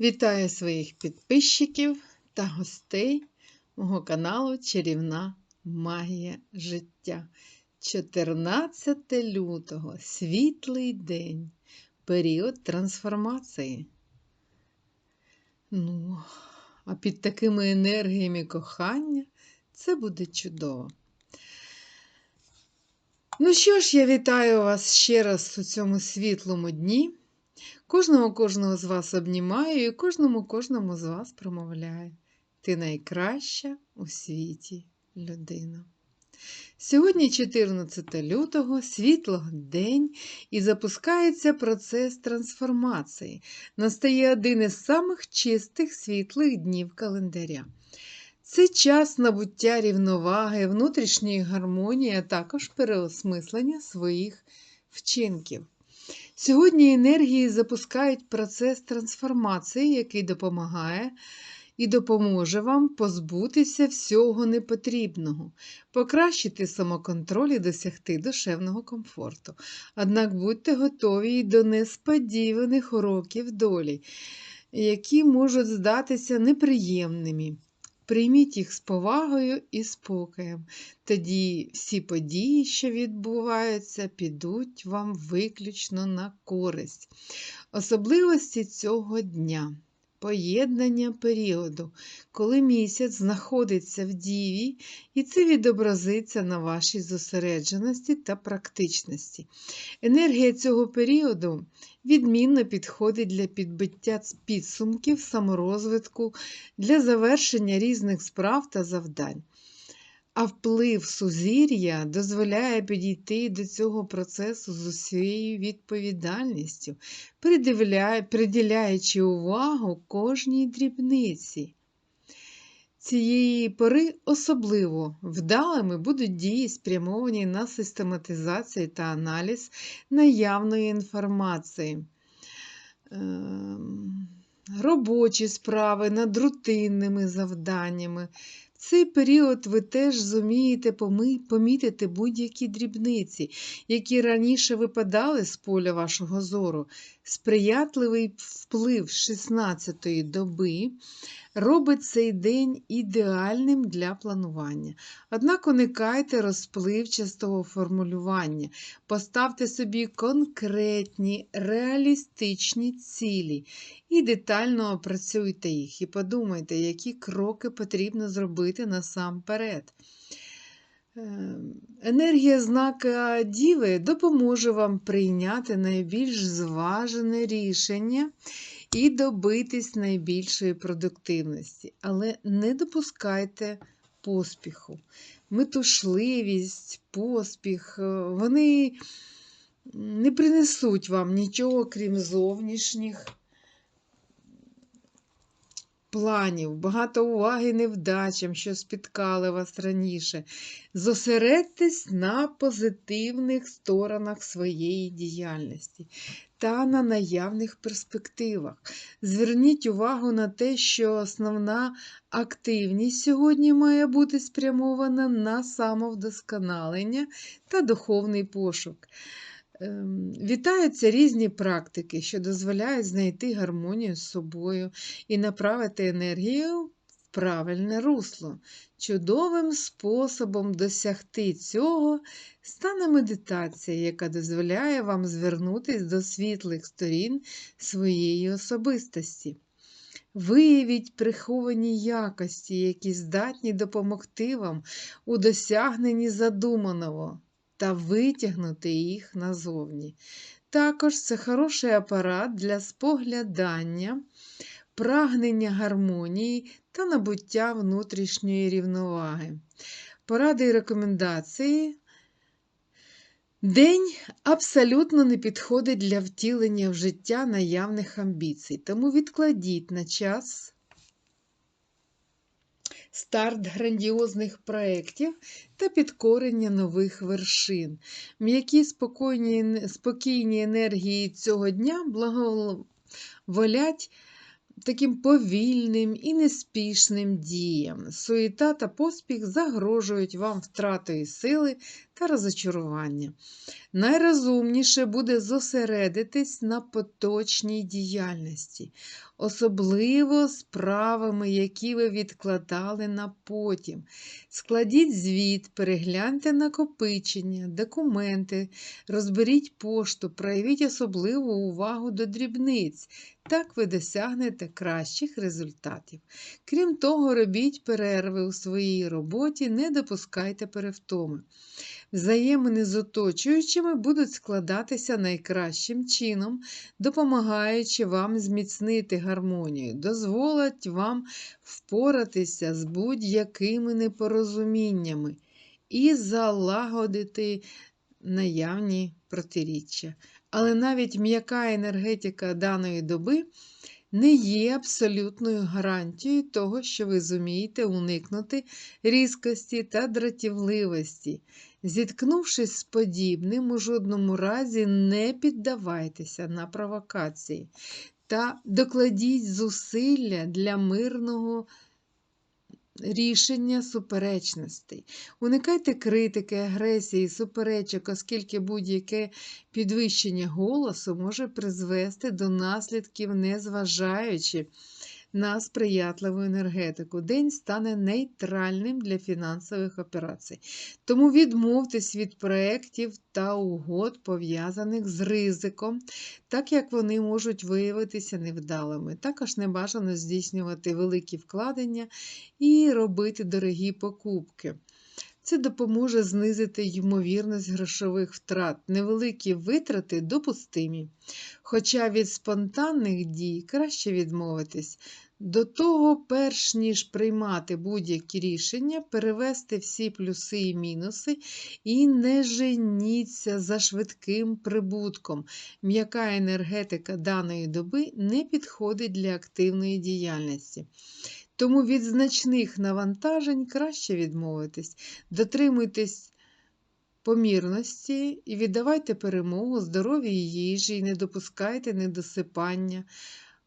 Вітаю своїх підписчиків та гостей мого каналу Чарівна Магія життя. 14 лютого світлий день, період трансформації. Ну, а під такими енергіями кохання це буде чудово. Ну що ж, я вітаю вас ще раз у цьому світлому дні. Кожного кожного з вас обнімаю і кожному кожному з вас промовляю. Ти найкраща у світі людина. Сьогодні 14 лютого, світлого день, і запускається процес трансформації. Настає один із самих чистих світлих днів календаря. Це час набуття рівноваги, внутрішньої гармонії, а також переосмислення своїх вчинків. Сьогодні енергії запускають процес трансформації, який допомагає і допоможе вам позбутися всього непотрібного, покращити самоконтроль і досягти душевного комфорту. Однак будьте готові й до несподіваних уроків долі, які можуть здатися неприємними. Прийміть їх з повагою і спокоєм. Тоді всі події, що відбуваються, підуть вам виключно на користь. Особливості цього дня. Поєднання періоду, коли місяць знаходиться в діві, і це відобразиться на вашій зосередженості та практичності. Енергія цього періоду відмінно підходить для підбиття підсумків, саморозвитку, для завершення різних справ та завдань. А вплив сузір'я дозволяє підійти до цього процесу з усією відповідальністю, приділяючи увагу кожній дрібниці. Цієї пори особливо вдалими будуть дії, спрямовані на систематизацію та аналіз наявної інформації. Ем, робочі справи над рутинними завданнями, цей період ви теж зумієте помітити будь-які дрібниці, які раніше випадали з поля вашого зору. Сприятливий вплив 16-ї доби робить цей день ідеальним для планування. Однак уникайте розпливчастого формулювання, поставте собі конкретні, реалістичні цілі і детально опрацюйте їх, і подумайте, які кроки потрібно зробити насамперед. Ем, енергія знака Діви допоможе вам прийняти найбільш зважене рішення і добитись найбільшої продуктивності. Але не допускайте поспіху. Метушливість, поспіх, е, вони не принесуть вам нічого, крім зовнішніх планів, багато уваги невдачам, що спіткали вас раніше. Зосередьтесь на позитивних сторонах своєї діяльності та на наявних перспективах. Зверніть увагу на те, що основна активність сьогодні має бути спрямована на самовдосконалення та духовний пошук. Ем, вітаються різні практики, що дозволяють знайти гармонію з собою і направити енергію в правильне русло. Чудовим способом досягти цього стане медитація, яка дозволяє вам звернутися до світлих сторін своєї особистості. Виявіть приховані якості, які здатні допомогти вам у досягненні задуманого та витягнути їх назовні. Також це хороший апарат для споглядання, прагнення гармонії та набуття внутрішньої рівноваги. Поради і рекомендації. День абсолютно не підходить для втілення в життя наявних амбіцій, тому відкладіть на час старт грандіозних проєктів та підкорення нових вершин. М'які спокійні енергії цього дня благоволять таким повільним і неспішним діям. Суєта та поспіх загрожують вам втратою сили та розочарування. Найрозумніше буде зосередитись на поточній діяльності, особливо справами, які ви відкладали на потім. Складіть звіт, перегляньте накопичення, документи, розберіть пошту, проявіть особливу увагу до дрібниць. Так ви досягнете кращих результатів. Крім того, робіть перерви у своїй роботі, не допускайте перевтоми. Взаємини з оточуючими будуть складатися найкращим чином, допомагаючи вам зміцнити гармонію, дозволять вам впоратися з будь-якими непорозуміннями і залагодити наявні протиріччя. Але навіть м'яка енергетика даної доби не є абсолютною гарантією того, що ви зумієте уникнути різкості та дратівливості. Зіткнувшись з подібним, у жодному разі не піддавайтеся на провокації та докладіть зусилля для мирного рішення суперечностей. Уникайте критики, агресії, суперечок, оскільки будь-яке підвищення голосу може призвести до наслідків, незважаючи на сприятливу енергетику. День стане нейтральним для фінансових операцій. Тому відмовтесь від проєктів та угод, пов'язаних з ризиком, так як вони можуть виявитися невдалими. Також не бажано здійснювати великі вкладення і робити дорогі покупки. Це допоможе знизити ймовірність грошових втрат, невеликі витрати допустимі. Хоча від спонтанних дій краще відмовитись. До того, перш ніж приймати будь-які рішення, перевести всі плюси і мінуси і не женіться за швидким прибутком. М'яка енергетика даної доби не підходить для активної діяльності. Тому від значних навантажень краще відмовитись, дотримуйтесь помірності і віддавайте перемогу здоров'ї їжі, і не допускайте недосипання.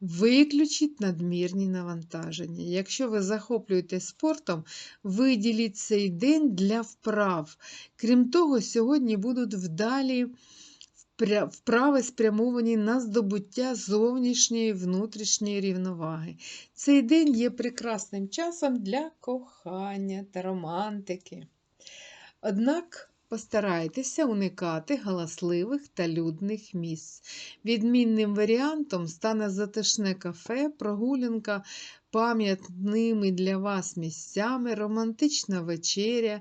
Виключіть надмірні навантаження. Якщо ви захоплюєтесь спортом, виділіть цей день для вправ. Крім того, сьогодні будуть вдалі вправи спрямовані на здобуття зовнішньої внутрішньої рівноваги. Цей день є прекрасним часом для кохання та романтики. Однак постарайтеся уникати галасливих та людних місць. Відмінним варіантом стане затишне кафе, прогулянка пам'ятними для вас місцями, романтична вечеря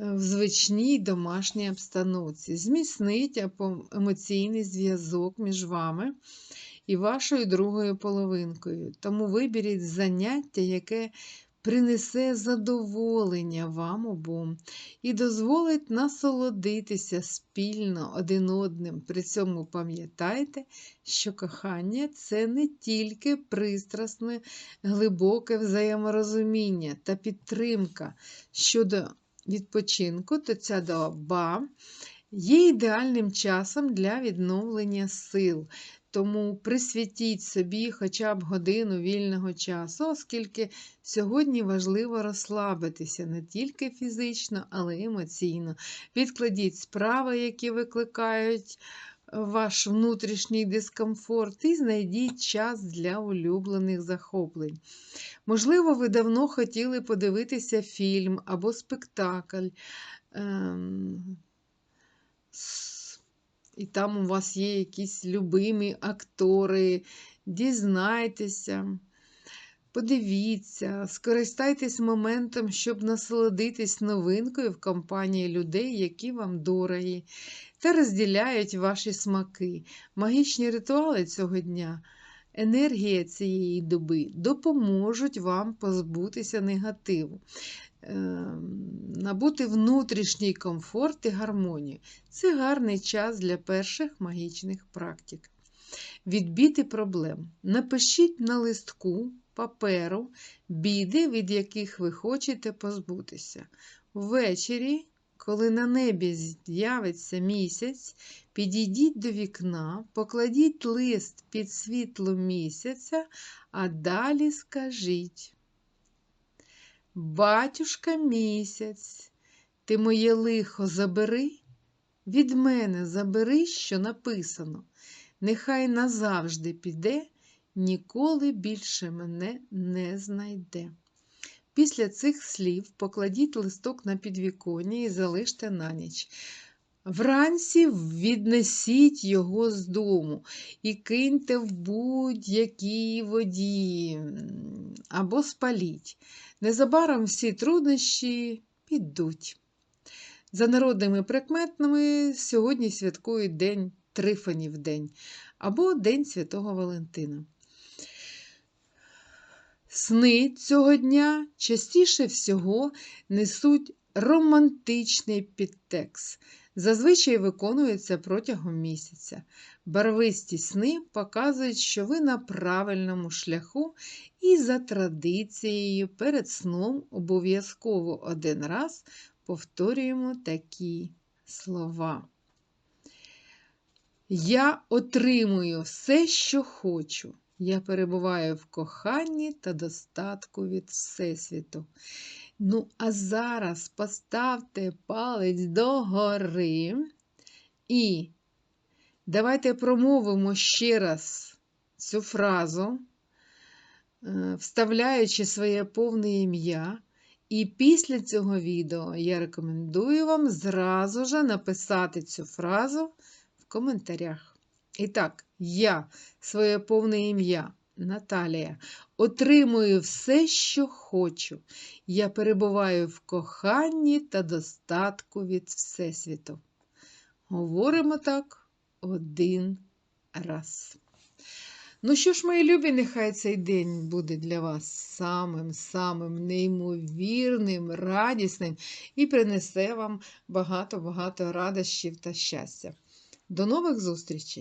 в звичній домашній обстановці. Зміцнить емоційний зв'язок між вами і вашою другою половинкою. Тому виберіть заняття, яке принесе задоволення вам обом і дозволить насолодитися спільно один одним. При цьому пам'ятайте, що кохання це не тільки пристрасне, глибоке взаєморозуміння та підтримка щодо відпочинку, то ця доба є ідеальним часом для відновлення сил. Тому присвятіть собі хоча б годину вільного часу, оскільки сьогодні важливо розслабитися не тільки фізично, але й емоційно. Відкладіть справи, які викликають ваш внутрішній дискомфорт, і знайдіть час для улюблених захоплень. Можливо, ви давно хотіли подивитися фільм або спектакль. Ем... І там у вас є якісь любимі актори. Дізнайтеся, подивіться, скористайтесь моментом, щоб насолодитись новинкою в компанії людей, які вам дорогі, та розділяють ваші смаки. Магічні ритуали цього дня енергія цієї доби допоможуть вам позбутися негативу, ем, набути внутрішній комфорт і гармонію. Це гарний час для перших магічних практик. Відбіти проблем. Напишіть на листку паперу біди, від яких ви хочете позбутися. Ввечері коли на небі з'явиться місяць, підійдіть до вікна, покладіть лист під світло місяця, а далі скажіть. Батюшка місяць, ти моє лихо забери, від мене забери, що написано, нехай назавжди піде, ніколи більше мене не знайде. Після цих слів покладіть листок на підвіконня і залиште на ніч. Вранці віднесіть його з дому і киньте в будь-якій воді або спаліть. Незабаром всі труднощі підуть. За народними прикметами сьогодні святкують День Трифонів день або День Святого Валентина. Сни цього дня частіше всього несуть романтичний підтекст. Зазвичай виконуються протягом місяця. Барвисті сни показують, що ви на правильному шляху, і за традицією перед сном обов'язково один раз повторюємо такі слова. Я отримую все, що хочу. Я перебуваю в коханні та достатку від Всесвіту. Ну, а зараз поставте палець догори і давайте промовимо ще раз цю фразу, е, вставляючи своє повне ім'я. І після цього відео я рекомендую вам зразу же написати цю фразу в коментарях. І так, я, своє повне ім'я, Наталія, отримую все, що хочу. Я перебуваю в коханні та достатку від Всесвіту. Говоримо так один раз. Ну що ж, мої любі, нехай цей день буде для вас самим-самим неймовірним, радісним і принесе вам багато-багато радощів та щастя. До нових зустрічей!